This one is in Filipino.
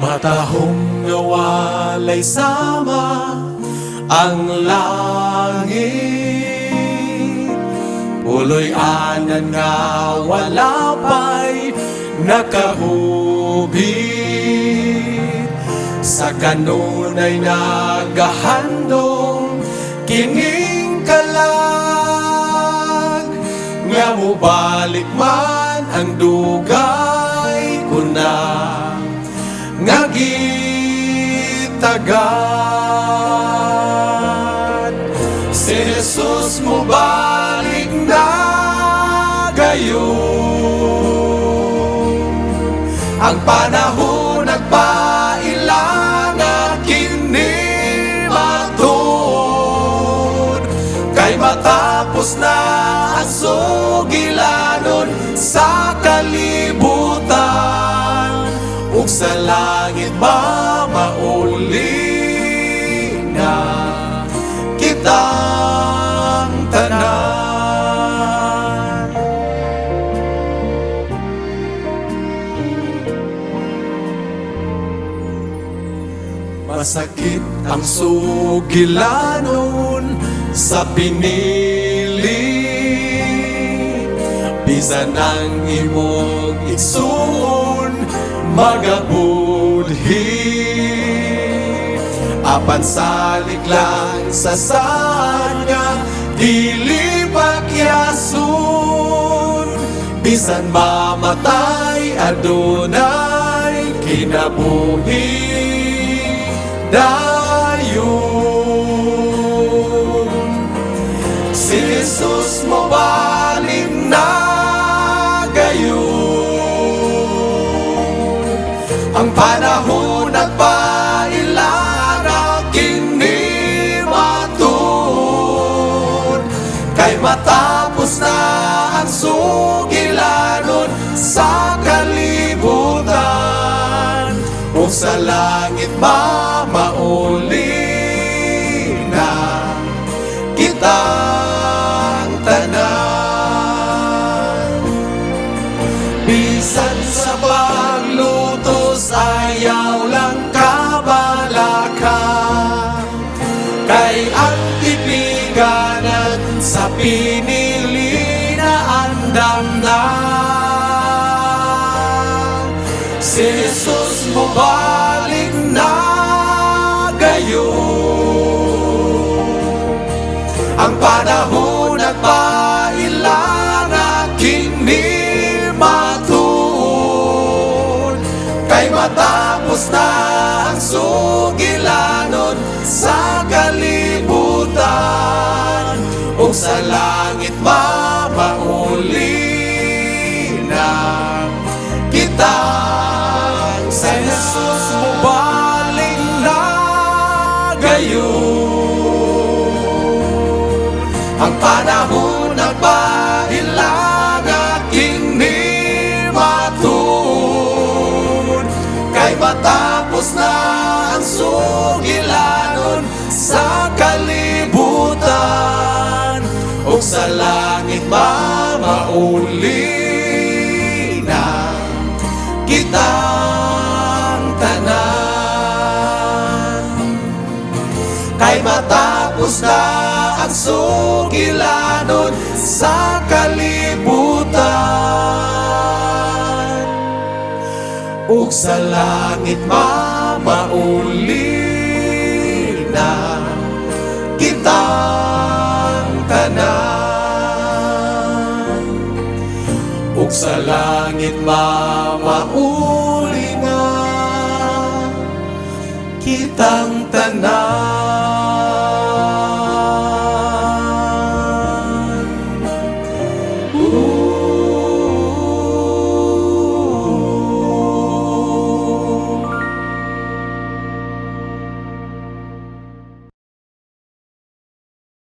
Matahong nawalay sama ang langit. Uloy anan nga wala pa'y nakahubit. Sa kanunay nagahandong kining kalag. Nga mo balik man ang dugay ko Nga gitagan Si Jesus mo balik na gayon. Ang panahon nagpailangan kini matod Kay matapos na ang sugilanon sa kalibutan. Ug sa ba mauli na kitang tanan. Masakit ang sugilanon sa pinili. Bisan ang imong igsoon magabudhi Apan salig lang sa sanya dili pagyason Bisan mamatay adunay kinabuhi dayon. Si Jesus mo baling na gayon. Ang panahon nagpailangan Kay matapos na ang sugilanon sa kalibutan O sa langit mamauli na kitang tanan. Bisan sa paglutos ayaw lang kabalaka Kay ang sa pinili na andam na Si Jesus mo balik na gayon. Ang panahon nagpailangan kini matud Kay matapos na ang sugilanon sa O sa langit mamauli na kitang sa Jesus mo baling na gayon Ang panahon na pailangan kini matud Kay matapos na ang sugilanon sa kalibutan sa langit mamauli na kitang tanan? Kay matapos na ang sugilanon sa kalibutan. Ug sa langit mamauli na kitang Ug sa langit mamauli na kitang tanan